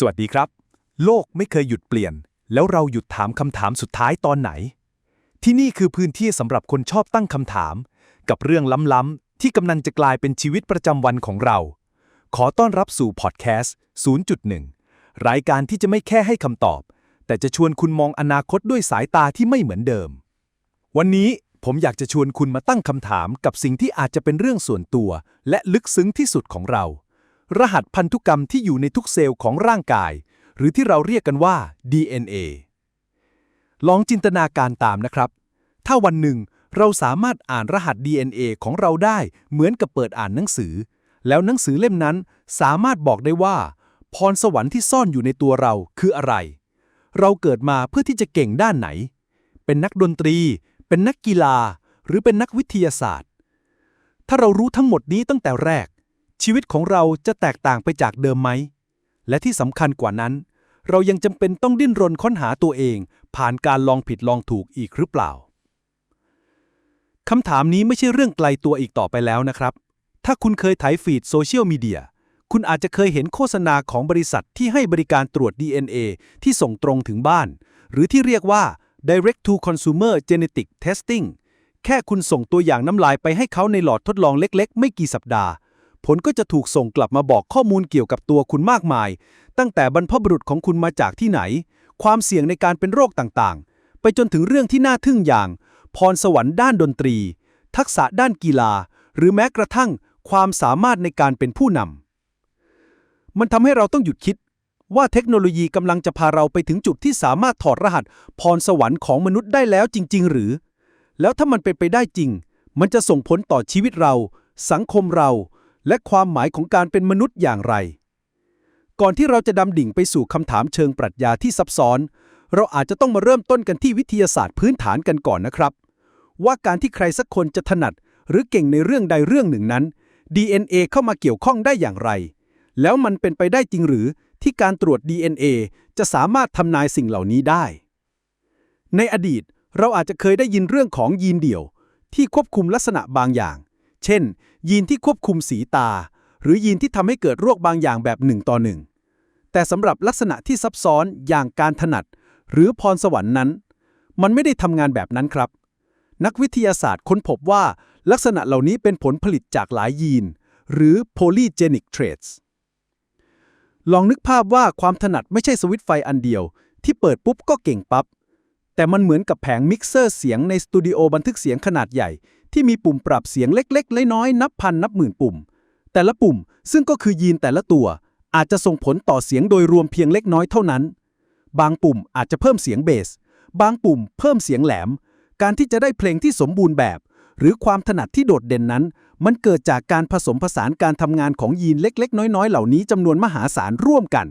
สวัสดีครับ โลกไม่เคยหยุดเปลี่ยน แล้วเราหยุดถามคำถามสุดท้ายตอนไหน ที่นี่คือพื้นที่สำหรับคนชอบตั้งคำถาม กับเรื่องล้ำๆที่กำลังจะกลายเป็นชีวิตประจำวันของเรา ขอต้อนรับสู่พอดแคสต์ 0.1 รายการที่จะไม่แค่ให้คำตอบ แต่จะชวนคุณมองอนาคตด้วยสายตาที่ไม่เหมือนเดิม วันนี้ผมอยากจะชวนคุณมาตั้งคำถามกับสิ่งที่อาจจะเป็นเรื่องส่วนตัว และลึกซึ้งที่สุดของเรา รหัสพันธุกรรมที่อยู่ในทุกเซลล์ของร่างกาย หรือที่เราเรียกกันว่า DNA ลองจินตนาการตามนะครับ ถ้าวันหนึ่งเราสามารถอ่านรหัส DNA ของเราได้เหมือนกับเปิดอ่านหนังสือ แล้วหนังสือเล่มนั้นสามารถบอกได้ว่า พรสวรรค์ที่ซ่อนอยู่ในตัวเราคืออะไร เราเกิดมาเพื่อที่จะเก่งด้านไหน เป็นนักดนตรี เป็นนักกีฬา หรือเป็นนักวิทยาศาสตร์ ถ้าเรารู้ทั้งหมดนี้ตั้งแต่แรก ชีวิตของเราจะแตกต่างไปจากเดิมไหม และที่สำคัญกว่านั้น เรายังจำเป็นต้องดิ้นรนค้นหาตัวเอง ผ่านการลองผิดลองถูกอีกหรือเปล่าคำถามนี้ไม่ใช่เรื่องไกลตัวอีกต่อไปแล้วนะครับ ถ้าคุณเคยถ่ายฟีดโซเชียลมีเดีย คุณอาจจะเคยเห็นโฆษณาของบริษัทที่ให้บริการตรวจ DNA ที่ส่งตรงถึงบ้าน หรือที่เรียกว่า direct to consumer genetic testing แค่คุณส่งตัวอย่างน้ำลายไปให้เขาในหลอดทดลองเล็ก ๆ ไม่กี่สัปดาห์ ผลก็จะถูกส่งกลับมาบอกข้อมูลเกี่ยวกับตัวคุณมากมาย ตั้งแต่บรรพบุรุษของคุณมาจากที่ไหน ความเสี่ยงในการเป็นโรคต่างๆ ไปจนถึงเรื่องที่น่าทึ่งอย่าง พรสวรรค์ด้านดนตรี ทักษะด้านกีฬา หรือแม้กระทั่ง ความสามารถในการเป็นผู้นำมันทำให้เราต้องหยุดคิด ว่าเทคโนโลยีกำลังจะพาเราไปถึงจุดที่สามารถถอดรหัส พรสวรรค์ของมนุษย์ได้แล้วจริง ๆ หรือ แล้วถ้ามันเป็นไปได้จริง มันจะส่งผลต่อชีวิตเรา สังคมเรา และความหมายของการเป็นมนุษย์อย่างไร ก่อนที่เราจะดำดิ่งไปสู่คำถามเชิงปรัชญาที่ซับซ้อน เราอาจจะต้องมาเริ่มต้นกันที่วิทยาศาสตร์พื้นฐานกันก่อนนะครับ ว่าการที่ใครสักคนจะถนัด หรือเก่งในเรื่องใดเรื่องหนึ่งนั้น DNA เข้ามาเกี่ยวข้องได้อย่างไร แล้วมันเป็นไปได้จริงหรือที่การตรวจ DNA จะสามารถทำนายสิ่งเหล่านี้ได้ ในอดีตเราอาจจะเคยได้ยินเรื่องของยีนเดี่ยว ที่ควบคุมลักษณะบางอย่าง เช่น ยีนที่ควบคุมสีตา หรือยีนที่ทำให้เกิดโรคบางอย่างแบบหนึ่งต่อหนึ่งแต่สำหรับลักษณะที่ซับซ้อนอย่างการถนัด หรือพรสวรรค์นั้น มันไม่ได้ทำงานแบบนั้นครับ นักวิทยาศาสตร์ค้นพบว่า ลักษณะเหล่านี้เป็นผลผลิตจากหลายยีน หรือ polygenic traits ลองนึกภาพว่าความถนัดไม่ใช่สวิตไฟอันเดียว ที่เปิดปุ๊บก็เก่งปับ๊บแต่มันเหมือนกับแผงมิกเซอร์เสียงในสตูดิโอบันทึกเสียงขนาดใหญ่ ที่มีปุ่มปรับเสียงเล็กๆน้อยๆนับพันนับหมื่นปุ่ม แต่ละปุ่มซึ่งก็คือยีนแต่ละตัว อาจจะส่งผลต่อเสียงโดยรวมเพียงเล็กน้อยเท่านั้น บางปุ่มอาจจะเพิ่มเสียงเบส บางปุ่มเพิ่มเสียงแหลม การที่จะได้เพลงที่สมบูรณ์แบบ หรือความถนัดที่โดดเด่นนั้น มันเกิดจากการผสมผสานการทำงานของยีนเล็ก ๆ น้อยๆ เหล่านี้จำนวนมหาศาลร่วมกัน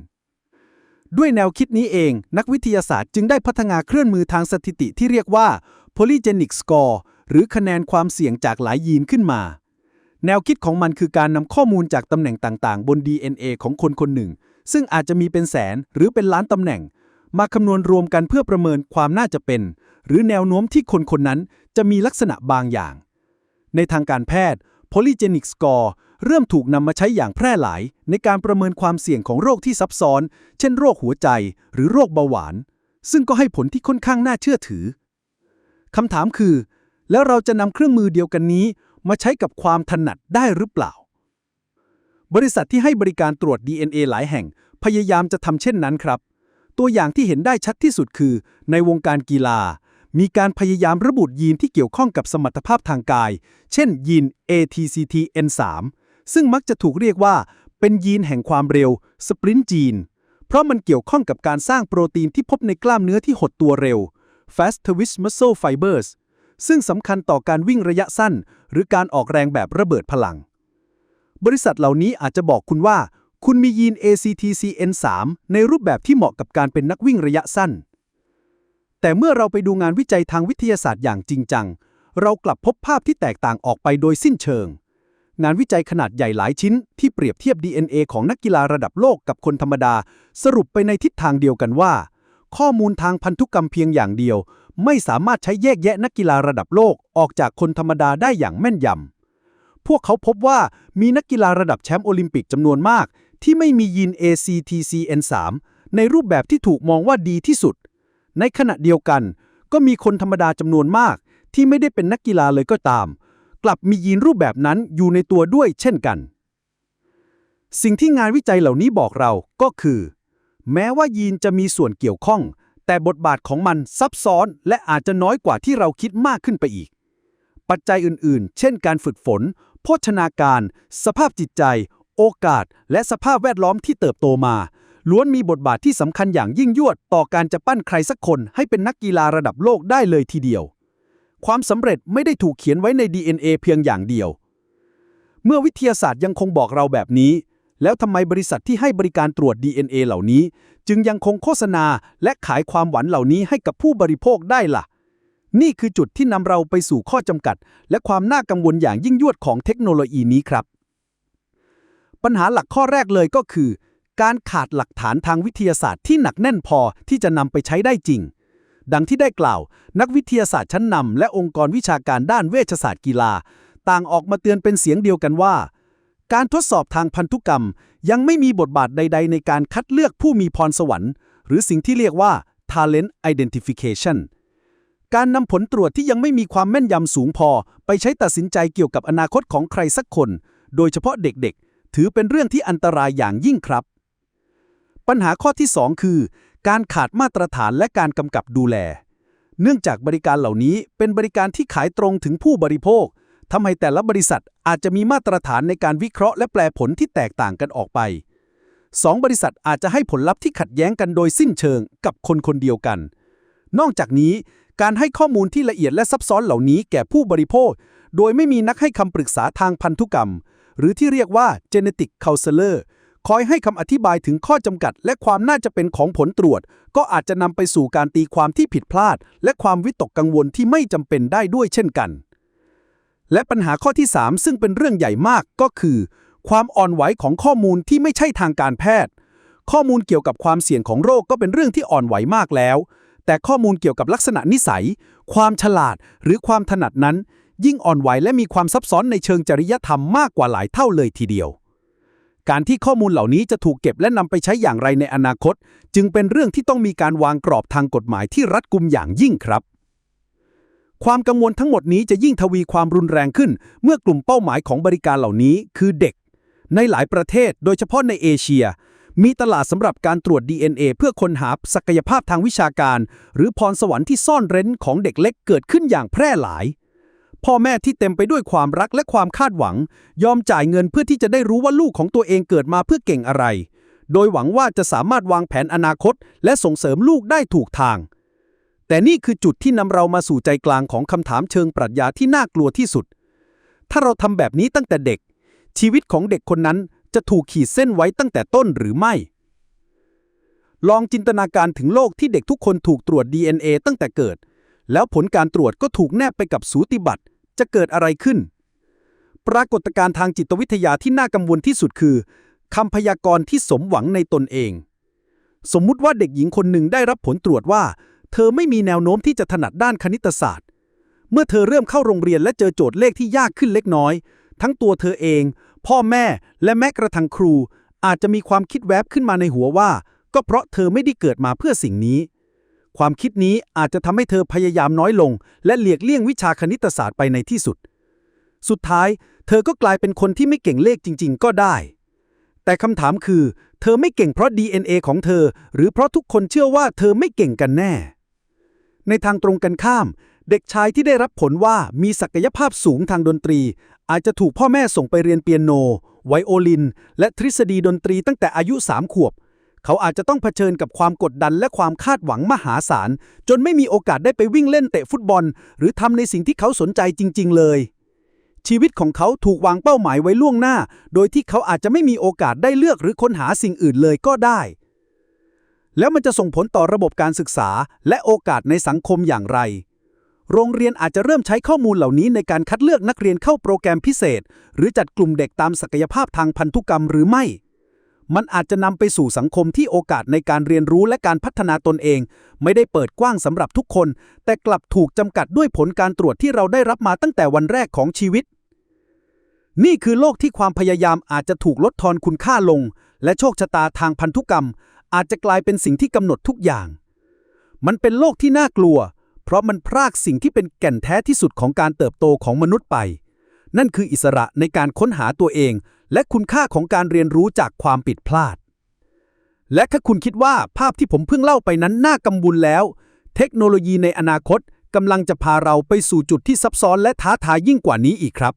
ด้วยแนวคิดนี้เอง นักวิทยาศาสตร์จึงได้พัฒนาเครื่องมือทางสถิติที่เรียกว่า polygenic score หรือคะแนนความเสี่ยงจากหลายยีนขึ้นมา แนวคิดของมันคือการนำข้อมูลจากตำแหน่งต่างๆ บน DNA ของคนคนหนึ่ง ซึ่งอาจจะมีเป็นแสนหรือเป็นล้านตำแหน่ง มาคำนวณรวมกันเพื่อประเมินความน่าจะเป็น หรือแนวโน้มที่คนคนนั้นจะมีลักษณะบางอย่าง ในทางการแพทย์ polygenic score เริ่มถูกนำมาใช้อย่างแพร่หลาย ในการประเมินความเสี่ยงของโรคที่ซับซ้อน เช่นโรคหัวใจ หรือโรคเบาหวาน ซึ่งก็ให้ผลที่ค่อนข้างน่าเชื่อถือคำถามคือ แล้วเราจะนำเครื่องมือเดียวกันนี้ มาใช้กับความถนัดได้หรือเปล่า บริษัทที่ให้บริการตรวจ DNA หลายแห่ง พยายามจะทำเช่นนั้นครับ ตัวอย่างที่เห็นได้ชัดที่สุดคือ ในวงการกีฬา มีการพยายามระบุยีนที่เกี่ยวข้องกับสมรรถภาพทางกาย เช่น ยีน ATCTN3 ซึ่งมักจะถูกเรียกว่า เป็นยีนแห่งความเร็วสปรินต์จีนเพราะมันเกี่ยวข้องกับการสร้างโปรตีนที่พบในกล้ามเนื้อที่หดตัวเร็ว fast twitch muscle fibers ซึ่งสำคัญต่อการวิ่งระยะสั้น หรือการออกแรงแบบระเบิดพลัง บริษัทเหล่านี้อาจจะบอกคุณว่า คุณมียีน ACTCN3 ในรูปแบบที่เหมาะกับการเป็นนักวิ่งระยะสั้น แต่เมื่อเราไปดูงานวิจัยทางวิทยาศาสตร์อย่างจริงจัง เรากลับพบภาพที่แตกต่างออกไปโดยสิ้นเชิง งานวิจัยขนาดใหญ่หลายชิ้น ที่เปรียบเทียบ DNA ของนักกีฬาระดับโลกกับคนธรรมดา สรุปไปในทิศทางเดียวกันว่า ข้อมูลทางพันธุกรรมเพียงอย่างเดียว ไม่สามารถใช้แยกแยะนักกีฬาระดับโลกออกจากคนธรรมดาได้อย่างแม่นยำ พวกเขาพบว่ามีนักกีฬาระดับแชมป์โอลิมปิกจำนวนมาก ที่ไม่มียีน ACTCN3 ในรูปแบบที่ถูกมองว่าดีที่สุด ในขณะเดียวกัน ก็มีคนธรรมดาจำนวนมาก ที่ไม่ได้เป็นนักกีฬาเลยก็ตาม กลับมียีนรูปแบบนั้นอยู่ในตัวด้วยเช่นกัน สิ่งที่งานวิจัยเหล่านี้บอกเราก็คือ แม้ว่ายีนจะมีส่วนเกี่ยวข้อง แต่บทบาทของมันซับซ้อนและอาจจะน้อยกว่าที่เราคิดมากขึ้นไปอีก ปัจจัยอื่นๆ เช่นการฝึกฝน โภชนาการ สภาพจิตใจ โอกาส และสภาพแวดล้อมที่เติบโตมา ล้วนมีบทบาทที่สำคัญอย่างยิ่งยวด ต่อการจะปั้นใครสักคนให้เป็นนักกีฬาระดับโลกได้เลยทีเดียว ความสำเร็จไม่ได้ถูกเขียนไว้ใน DNA เพียงอย่างเดียว เมื่อวิทยาศาสตร์ยังคงบอกเราแบบนี้แล้วทำไมบริษัทที่ให้บริการตรวจ DNA เหล่านี้ จึงยังคงโฆษณาและขายความหวังเหล่านี้ให้กับผู้บริโภคได้ล่ะ นี่คือจุดที่นำเราไปสู่ข้อจำกัด และความน่ากังวลอย่างยิ่งยวดของเทคโนโลยีนี้ครับ ปัญหาหลักข้อแรกเลยก็คือ การขาดหลักฐานทางวิทยาศาสตร์ที่หนักแน่นพอที่จะนำไปใช้ได้จริง ดังที่ได้กล่าว นักวิทยาศาสตร์ชั้นนำและองค์กรวิชาการด้านเวชศาสตร์กีฬา ต่างออกมาเตือนเป็นเสียงเดียวกันว่า การทดสอบทางพันธุกรรมยังไม่มีบทบาทใด ๆ ในการคัดเลือกผู้มีพรสวรรค์ หรือสิ่งที่เรียกว่า talent identification การนำผลตรวจที่ยังไม่มีความแม่นยำสูงพอ ไปใช้ตัดสินใจเกี่ยวกับอนาคตของใครสักคน โดยเฉพาะเด็กๆ ถือเป็นเรื่องที่อันตรายอย่างยิ่งครับ ปัญหาข้อที่ 2 คือ การขาดมาตรฐานและการกำกับดูแล เนื่องจากบริการเหล่านี้เป็นบริการที่ขายตรงถึงผู้บริโภค ทำให้แต่ละบริษัทอาจจะมีมาตรฐานในการวิเคราะห์และแปลผลที่แตกต่างกันออกไปสองบริษัทอาจจะให้ผลลัพธ์ที่ขัดแย้งกันโดยสิ้นเชิงกับคนคนเดียวกัน นอกจากนี้ การให้ข้อมูลที่ละเอียดและซับซ้อนเหล่านี้แก่ผู้บริโภค โดยไม่มีนักให้คำปรึกษาทางพันธุกรรม หรือที่เรียกว่า genetic counselor คอยให้คำอธิบายถึงข้อจำกัด และความน่าจะเป็นของผลตรวจ ก็อาจจะนำไปสู่การตีความที่ผิดพลาด และความวิตกกังวลที่ไม่จำเป็นได้ด้วยเช่นกัน และปัญหาข้อที่ 3 ซึ่งเป็นเรื่องใหญ่มากก็คือ ความอ่อนไหวของข้อมูลที่ไม่ใช่ทางการแพทย์ ข้อมูลเกี่ยวกับความเสี่ยงของโรคก็เป็นเรื่องที่อ่อนไหวมากแล้ว แต่ข้อมูลเกี่ยวกับลักษณะนิสัย ความฉลาด หรือความถนัดนั้น ยิ่งอ่อนไหวและมีความซับซ้อนในเชิงจริยธรรมมากกว่าหลายเท่าเลยทีเดียว การที่ข้อมูลเหล่านี้จะถูกเก็บและนำไปใช้อย่างไรในอนาคต จึงเป็นเรื่องที่ต้องมีการวางกรอบทางกฎหมายที่รัดกุมอย่างยิ่งครับ ความกังวลทั้งหมดนี้จะยิ่งทวีความรุนแรงขึ้น เมื่อกลุ่มเป้าหมายของบริการเหล่านี้คือเด็ก ในหลายประเทศโดยเฉพาะในเอเชีย มีตลาดสำหรับการตรวจ DNA เพื่อค้นหาศักยภาพทางวิชาการ หรือพรสวรรค์ที่ซ่อนเร้นของเด็กเล็กเกิดขึ้นอย่างแพร่หลาย พ่อแม่ที่เต็มไปด้วยความรักและความคาดหวัง ยอมจ่ายเงินเพื่อที่จะได้รู้ว่าลูกของตัวเองเกิดมาเพื่อเก่งอะไร โดยหวังว่าจะสามารถวางแผนอนาคต และส่งเสริมลูกได้ถูกทาง แต่นี่คือจุดที่นำเรามาสู่ใจกลางของคำถามเชิงปรัชญาที่น่ากลัวที่สุด ถ้าเราทำแบบนี้ตั้งแต่เด็ก ชีวิตของเด็กคนนั้นจะถูกขีดเส้นไว้ตั้งแต่ต้นหรือไม่ ลองจินตนาการถึงโลกที่เด็กทุกคนถูกตรวจ DNA ตั้งแต่เกิด แล้วผลการตรวจก็ถูกแนบไปกับสูติบัตรจะเกิดอะไรขึ้น ปรากฏการณ์ทางจิตวิทยาที่น่ากังวลที่สุดคือคำพยากรณ์ที่สมหวังในตนเอง สมมุติว่าเด็กหญิงคนหนึ่งได้รับผลตรวจว่า เธอไม่มีแนวโน้มที่จะถนัดด้านคณิตศาสตร์ เมื่อเธอเริ่มเข้าโรงเรียนและเจอโจทย์เลขที่ยากขึ้นเล็กน้อย ทั้งตัวเธอเอง พ่อแม่และแม้กระทั่งครู อาจจะมีความคิดแวบขึ้นมาในหัวว่า ก็เพราะเธอไม่ได้เกิดมาเพื่อสิ่งนี้ ความคิดนี้อาจจะทำให้เธอพยายามน้อยลง และเลียกเลี่ยงวิชาคณิตศาสตร์ไปในที่สุด สุดท้าย เธอก็กลายเป็นคนที่ไม่เก่งเลขจริง ๆ ก็ได้แต่คำถามคือ เธอไม่เก่งเพราะ DNA ของเธอ หรือเพราะทุกคนเชื่อว่าเธอไม่เก่งกันแน่ ในทางตรงกันข้าม เด็กชายที่ได้รับผลว่ามีศักยภาพสูงทางดนตรี อาจจะถูกพ่อแม่ส่งไปเรียนเปียโน ไวโอลิน และทฤษฎีดนตรีตั้งแต่อายุ3ขวบ เขาอาจจะต้องเผชิญกับความกดดันและความคาดหวังมหาศาล จนไม่มีโอกาสได้ไปวิ่งเล่นเตะฟุตบอล หรือทำในสิ่งที่เขาสนใจจริง ๆ เลย ชีวิตของเขาถูกวางเป้าหมายไว้ล่วงหน้า โดยที่เขาอาจจะไม่มีโอกาสได้เลือกหรือค้นหาสิ่งอื่นเลยก็ได้ แล้วมันจะส่งผลต่อระบบการศึกษา และโอกาสในสังคมอย่างไร โรงเรียนอาจจะเริ่มใช้ข้อมูลเหล่านี้ในการคัดเลือกนักเรียนเข้าโปรแกรมพิเศษ หรือจัดกลุ่มเด็กตามศักยภาพทางพันธุกรรมหรือไม่ มันอาจจะนำไปสู่สังคมที่โอกาสในการเรียนรู้และการพัฒนาตนเอง ไม่ได้เปิดกว้างสำหรับทุกคน แต่กลับถูกจำกัดด้วยผลการตรวจที่เราได้รับมาตั้งแต่วันแรกของชีวิตนี่คือโลกที่ความพยายามอาจจะถูกลดทอนคุณค่าลง และโชคชะตาทางพันธุกรรม อาจจะกลายเป็นสิ่งที่กำหนดทุกอย่าง มันเป็นโลกที่น่ากลัว เพราะมันพรากสิ่งที่เป็นแก่นแท้ที่สุดของการเติบโตของมนุษย์ไป นั่นคืออิสระในการค้นหาตัวเอง และคุณค่าของการเรียนรู้จากความผิดพลาด และถ้าคุณคิดว่าภาพที่ผมเพิ่งเล่าไปนั้นน่ากำบุญแล้ว เทคโนโลยีในอนาคตกำลังจะพาเราไปสู่จุดที่ซับซ้อนและท้าทายยิ่งกว่านี้อีกครับ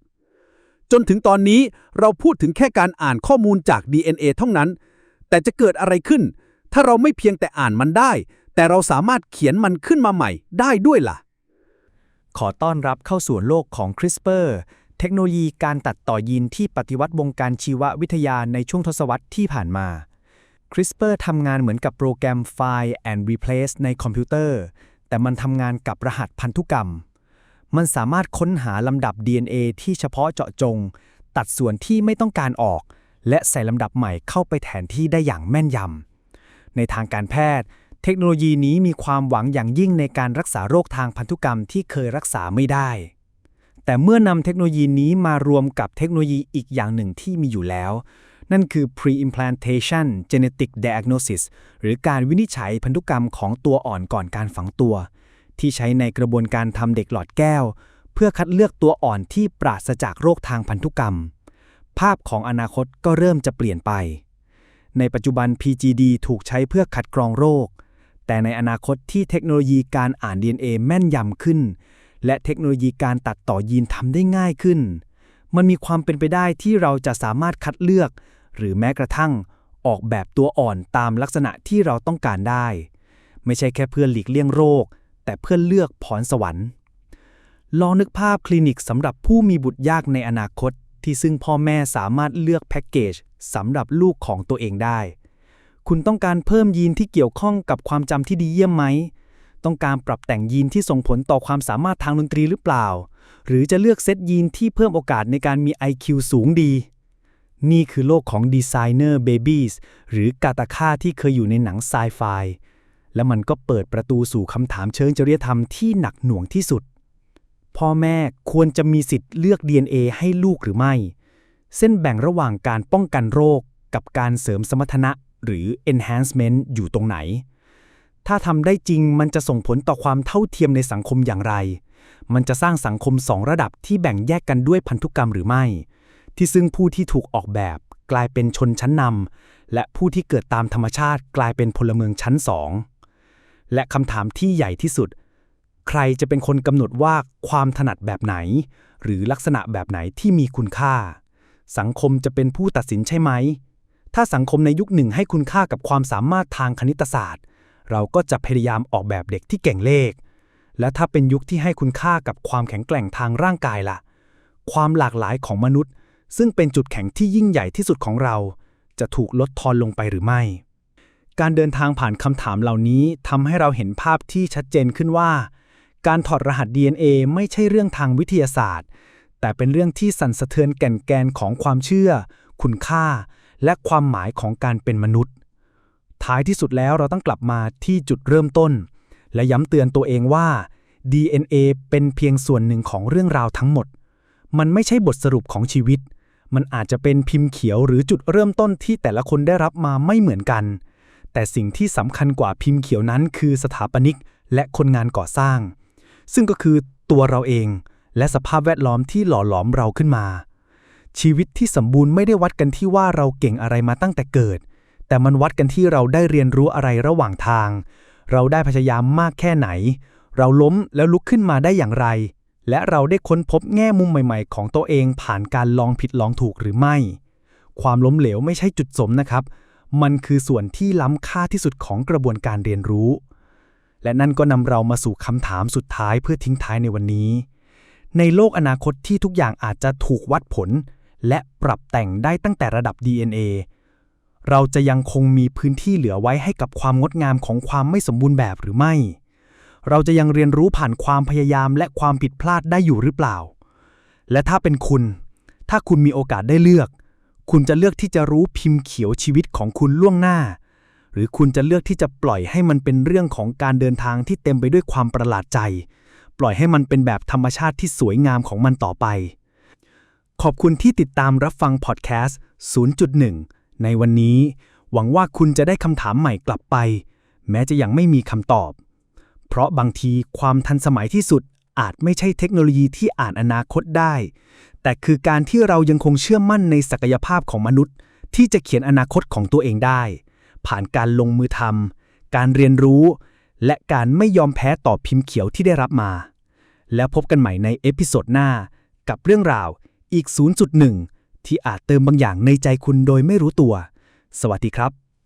จนถึงตอนนี้เราพูดถึงแค่การอ่านข้อมูลจาก DNA เท่านั้น แต่จะเกิดอะไรขึ้น ถ้าเราไม่เพียงแต่อ่านมันได้ แต่เราสามารถเขียนมันขึ้นมาใหม่ได้ด้วยล่ะ ขอต้อนรับเข้าสู่โลกของ CRISPR เทคโนโลยีการตัดต่อยีนที่ปฏิวัติวงการชีววิทยาในช่วงทศวรรษที่ผ่านมา CRISPR ทำงานเหมือนกับโปรแกรม Find and Replace ในคอมพิวเตอร์ แต่มันทำงานกับรหัสพันธุกรรม มันสามารถค้นหาลำดับ DNA ที่เฉพาะเจาะจง ตัดส่วนที่ไม่ต้องการออก และใส่ลำดับใหม่เข้าไปแทนที่ได้อย่างแม่นยำ ในทางการแพทย์ เทคโนโลยีนี้มีความหวังอย่างยิ่งในการรักษาโรคทางพันธุกรรมที่เคยรักษาไม่ได้ แต่เมื่อนำเทคโนโลยีนี้มารวมกับเทคโนโลยีอีกอย่างหนึ่งที่มีอยู่แล้ว นั่นคือ pre-implantation genetic diagnosis หรือการวินิจฉัยพันธุกรรมของตัวอ่อนก่อนการฝังตัว ที่ใช้ในกระบวนการทำเด็กหลอดแก้ว เพื่อคัดเลือกตัวอ่อนที่ปราศจากโรคทางพันธุกรรม ภาพของอนาคตก็เริ่มจะเปลี่ยนไป ในปัจจุบัน PGD ถูกใช้เพื่อคัดกรองโรค แต่ในอนาคตที่เทคโนโลยีการอ่าน DNA แม่นยำขึ้น และเทคโนโลยีการตัดต่อยีนทำได้ง่ายขึ้น มันมีความเป็นไปได้ที่เราจะสามารถคัดเลือก หรือแม้กระทั่งออกแบบตัวอ่อนตามลักษณะที่เราต้องการได้ ไม่ใช่แค่เพื่อหลีกเลี่ยงโรค แต่เพื่อเลือกพรสวรรค์ลองนึกภาพคลินิกสำหรับผู้มีบุตรยากในอนาคต ที่ซึ่งพ่อแม่สามารถเลือกแพ็กเกจสำหรับลูกของตัวเองได้ คุณต้องการเพิ่มยีนที่เกี่ยวข้องกับความจำที่ดีเยี่ยมไหม ต้องการปรับแต่งยีนที่ส่งผลต่อความสามารถทางดนตรีหรือเปล่า หรือจะเลือกเซตยีนที่เพิ่มโอกาสในการมี IQ สูงดี นี่คือโลกของดีไซเนอร์เบบี้สหรือกาตาค่าที่เคยอยู่ในหนังไซไฟและมันก็เปิดประตูสู่คำถามเชิงจริยธรรมที่หนักหน่วงที่สุด พ่อแม่ควรจะมีสิทธิ์เลือก DNA ให้ลูกหรือไม่ เส้นแบ่งระหว่างการป้องกันโรคกับการเสริมสมรรถนะหรือ enhancement อยู่ตรงไหน ถ้าทำได้จริงมันจะส่งผลต่อความเท่าเทียมในสังคมอย่างไร มันจะสร้างสังคมสองระดับที่แบ่งแยกกันด้วยพันธุกรรมหรือไม่ ที่ซึ่งผู้ที่ถูกออกแบบกลายเป็นชนชั้นนำและผู้ที่เกิดตามธรรมชาติกลายเป็นพลเมืองชั้นสองและคำถามที่ใหญ่ที่สุด ใครจะเป็นคนกำหนดว่าความถนัดแบบไหน หรือลักษณะแบบไหนที่มีคุณค่า สังคมจะเป็นผู้ตัดสินใช่ไหม ถ้าสังคมในยุคหนึ่งให้คุณค่ากับความสามารถทางคณิตศาสตร์ เราก็จะพยายามออกแบบเด็กที่เก่งเลข และถ้าเป็นยุคที่ให้คุณค่ากับความแข็งแกร่งทางร่างกายล่ะ ความหลากหลายของมนุษย์ ซึ่งเป็นจุดแข็งที่ยิ่งใหญ่ที่สุดของเรา จะถูกลดทอนลงไปหรือไม่การเดินทางผ่านคำถามเหล่านี้ทำให้เราเห็นภาพที่ชัดเจนขึ้นว่า การถอดรหัส DNA ไม่ใช่เรื่องทางวิทยาศาสตร์ แต่เป็นเรื่องที่สั่นสะเทือนแก่นแกนของความเชื่อ คุณค่า และความหมายของการเป็นมนุษย์ ท้ายที่สุดแล้วเราต้องกลับมาที่จุดเริ่มต้น และย้ำเตือนตัวเองว่า DNA เป็นเพียงส่วนหนึ่งของเรื่องราวทั้งหมด มันไม่ใช่บทสรุปของชีวิต มันอาจจะเป็นพิมพ์เขียวหรือจุดเริ่มต้นที่แต่ละคนได้รับมาไม่เหมือนกัน แต่สิ่งที่สำคัญกว่าพิมพ์เขียวนั้นคือสถาปนิกและคนงานก่อสร้าง ซึ่งก็คือตัวเราเอง และสภาพแวดล้อมที่หล่อหลอมเราขึ้นมา ชีวิตที่สมบูรณ์ไม่ได้วัดกันที่ว่าเราเก่งอะไรมาตั้งแต่เกิด แต่มันวัดกันที่เราได้เรียนรู้อะไรระหว่างทาง เราได้พยายามมากแค่ไหน เราล้มแล้วลุกขึ้นมาได้อย่างไร และเราได้ค้นพบแง่มุมใหม่ ๆ ของตัวเองผ่านการลองผิดลองถูกหรือไม่ ความล้มเหลวไม่ใช่จุดสมนะครับ มันคือส่วนที่ล้ำค่าที่สุดของกระบวนการเรียนรู้ และนั่นก็นำเรามาสู่คำถามสุดท้ายเพื่อทิ้งท้ายในวันนี้ ในโลกอนาคตที่ทุกอย่างอาจจะถูกวัดผล และปรับแต่งได้ตั้งแต่ระดับ DNA เราจะยังคงมีพื้นที่เหลือไว้ให้กับความงดงามของความไม่สมบูรณ์แบบหรือไม่ เราจะยังเรียนรู้ผ่านความพยายามและความผิดพลาดได้อยู่หรือเปล่า และถ้าเป็นคุณ ถ้าคุณมีโอกาสได้เลือก คุณจะเลือกที่จะรู้พิมพ์เขียวชีวิตของคุณล่วงหน้า หรือคุณจะเลือกที่จะปล่อยให้มันเป็นเรื่องของการเดินทางที่เต็มไปด้วยความประหลาดใจ ปล่อยให้มันเป็นแบบธรรมชาติที่สวยงามของมันต่อไป ขอบคุณที่ติดตามรับฟังพอดแคสต์ 0.1 ในวันนี้ หวังว่าคุณจะได้คำถามใหม่กลับไป แม้จะยังไม่มีคำตอบ เพราะบางทีความทันสมัยที่สุดอาจไม่ใช่เทคโนโลยีที่อ่านอนาคตได้ แต่คือการที่เรายังคงเชื่อมั่นในศักยภาพของมนุษย์ ที่จะเขียนอนาคตของตัวเองได้ ผ่านการลงมือทำการเรียนรู้ และการไม่ยอมแพ้ต่อพิมพ์เขียวที่ได้รับมา แล้วพบกันใหม่ในเอพิโซดหน้า กับเรื่องราวอีก 0.1 ที่อาจเติมบางอย่างในใจคุณโดยไม่รู้ตัว สวัสดีครับ